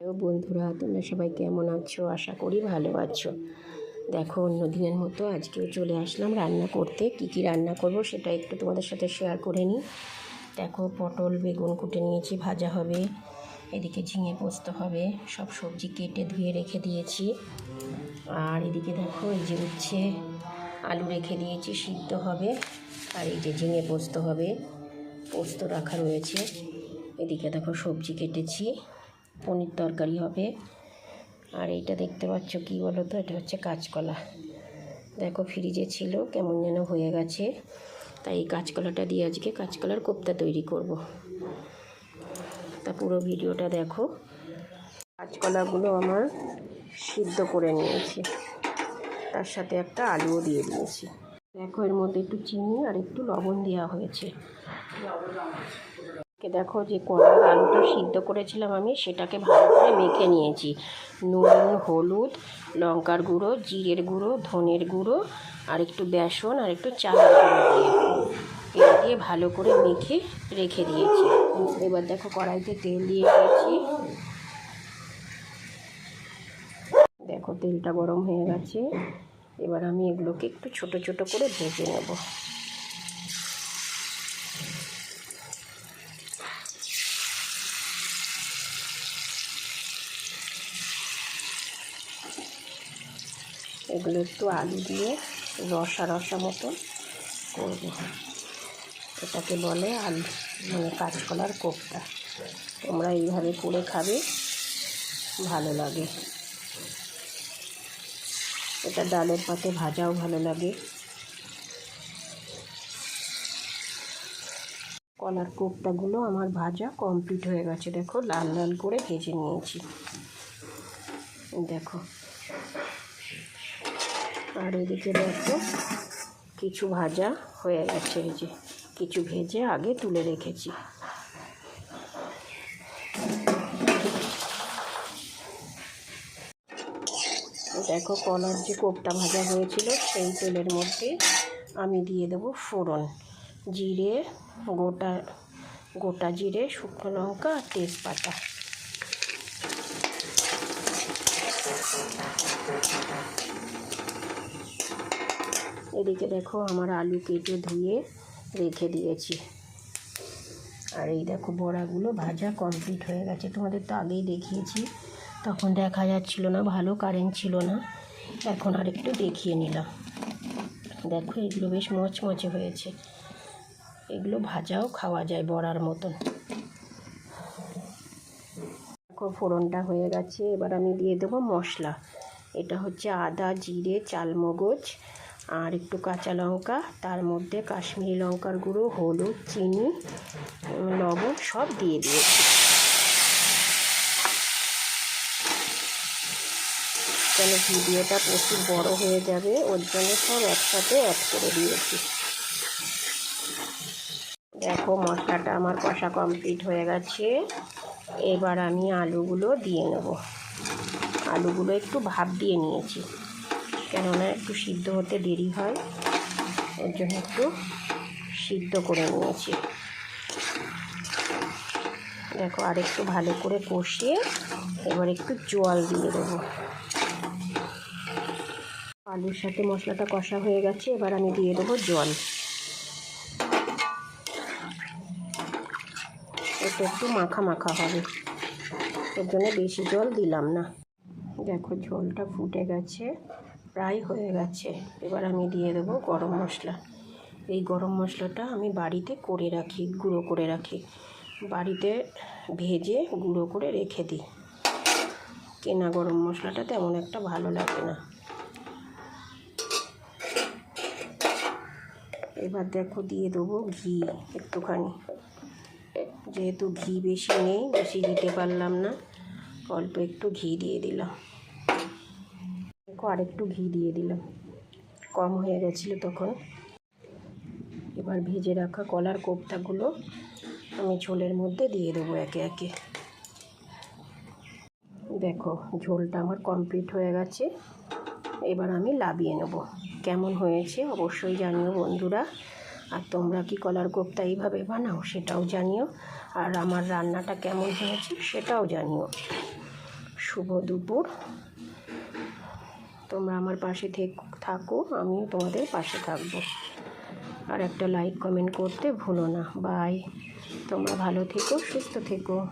বন্ধুরা, তোমরা সবাই কেমন আছো? আশা করি ভালো আছো। দেখো, অন্য দিনের মতো আজকেও চলে আসলাম রান্না করতে। কি কি রান্না করব সেটা একটু তোমাদের সাথে শেয়ার করে নিই। দেখো, পটল, বেগুন কুটে নিয়েছি, ভাজা হবে। এদিকে ঝিঙে পোস্ত হবে, সব সবজি কেটে ধুয়ে রেখে দিয়েছি। আর এদিকে দেখো, এই যে উচ্ছে, আলু রেখে দিয়েছি, সিদ্ধ হবে। আর এই যে ঝিঙে পোস্ত হবে, পোস্ত রাখা রয়েছে। এদিকে দেখো, সবজি কেটেছি। পনির তরকারি হবে। আর এইটা দেখতে পাচ্ছ কি বলো তো এটা হচ্ছে কাঁচকলা। দেখো ফ্রিজে ছিল, কেমন যেন হয়ে গেছে। তাই এই কাঁচকলাটা দিয়ে আজকে কাঁচকলার কোপ্তা তৈরি করব। তা পুরো ভিডিওটা দেখো। কাঁচকলাগুলো আমার সিদ্ধ করে নিয়েছি। তার সাথে একটা আলুও দিয়ে দিয়েছি। দেখো এর মধ্যে একটু চিনি আর একটু লবণ দেওয়া হয়েছে। দেখো যে কলার আলুটা সিদ্ধ করেছিলাম আমি, সেটাকে ভালো করে মেখে নিয়েছি। নুন, হলুদ, লঙ্কার গুঁড়ো, জিরের গুঁড়ো, ধনের গুঁড়ো, আর একটু বেসন আর একটু চালের দিয়ে। এটা দিয়ে ভালো করে মেখে রেখে দিয়েছি। এবার দেখো কড়াইতে তেল দিয়ে দিয়েছি। দেখো তেলটা গরম হয়ে গেছে। এবার আমি এগুলোকে একটু ছোট ছোট করে ভেজে নেব। এগুলো একটু আলু দিয়ে রসা রসা মতো করব। এটাকে বলে আলু মানে কাঁচকলার কোপ্তা। তোমরা এইভাবে করে খাবে, ভালো লাগে। এটা ডালের পাতে ভাজাও ভালো লাগে। কলার কোপ্তাগুলো আমার ভাজা কমপ্লিট হয়ে গেছে। দেখো লাল লাল করে ভেজে নিয়েছি। দেখো। আর এদিকে দেখো কিছু ভাজা হয়ে গেছে, এই যে কিছু ভেজে আগে তুলে রেখেছি। দেখো কলার যে কোপ্তা ভাজা হয়েছিল, সেই তেলের মধ্যে আমি দিয়ে দেবো ফোড়ন, জিরে, গোটা গোটা জিরে, শুকনো লঙ্কা আর তেজপাতা। এদিকে দেখো আমার আলু কেটে ধুয়ে রেখে দিয়েছি। আর এই দেখো বড়াগুলো ভাজা কমপ্লিট হয়ে গেছে। তোমাদের তো আগেই দেখিয়েছি, তখন দেখা যাচ্ছিল না, ভালো কারেন্ট ছিল না। এখন আর একটু দেখিয়ে নিলাম। দেখো এগুলো বেশ মচমচে হয়েছে। এগুলো ভাজাও খাওয়া যায় বড়ার মতন। দেখো ফোড়নটা হয়ে গেছে, এবার আমি দিয়ে দেবো মশলা। এটা হচ্ছে আদা, জিরে, চালমগজ আর একটু কাঁচা লঙ্কা, তার মধ্যে কাশ্মীরি লঙ্কার গুঁড়ো, হলুদ, চিনি, লবণ সব দিয়ে দিয়েছি। কেন ভিডিওটা প্রচুর বড় হয়ে যাবে, ওর জন্য সব একসাথে অ্যাড করে দিয়েছি। দেখো মশলাটা আমার কষা কমপ্লিট হয়ে গেছে। এবার আমি আলুগুলো দিয়ে নেব। আলুগুলো একটু ভাপ দিয়ে নিয়েছি। কেননা একটু সিদ্ধ হতে দেরি হয় ওর জন্য একটু সিদ্ধ করে নিয়েছি। দেখো, আর একটু ভালো করে কষিয়ে এবার একটু জল দিয়ে দেবো। আলুর সাথে মশলাটা কষা হয়ে গেছে, এবার আমি দিয়ে দেবো জল। এটা একটু মাখা মাখা হবে, এর জন্য বেশি জল দিলাম না। দেখো, ঝোলটা ফুটে গেছে। প্রায় হয়ে গেছে। এবার আমি দিয়ে দেবো গরম মশলা। এই গরম মশলাটা আমি বাড়িতে করে রাখি, গুঁড়ো করে রাখি। বাড়িতে ভেজে গুঁড়ো করে রেখে দিই। কেনা গরম মশলাটা তেমন একটা ভালো লাগে না। এবার দেখো দিয়ে দেবো ঘি একটুখানি। যেহেতু ঘি বেশি নেই, বেশি দিতে পারলাম না, অল্প একটু ঘি দিয়ে দিলাম। দেখো আরেকটু ঘি দিয়ে দিলাম। কম হয়ে গেছিল তখন। এবার ভেজে রাখা কলার কোপ্তাগুলো আমি ঝোলের মধ্যে দিয়ে দেবো একে একে। দেখো, ঝোলটা আমার কমপ্লিট হয়ে গেছে। এবার আমি লাবিয়ে নেব। কেমন হয়েছে অবশ্যই জানিও বন্ধুরা। আর তোমরা কি কলার কোপ্তা এইভাবে বানাও সেটাও জানিও। আর আমার রান্নাটা কেমন হয়েছে সেটাও জানিও। শুভ দুপুর। তোমরা আমার পাশে থেক- আমিও তোমাদের পাশে থাকব। আর একটা লাইক কমেন্ট করতে ভুলো না। বাই তোমরা ভালো থেকো, সুস্থ থেকো।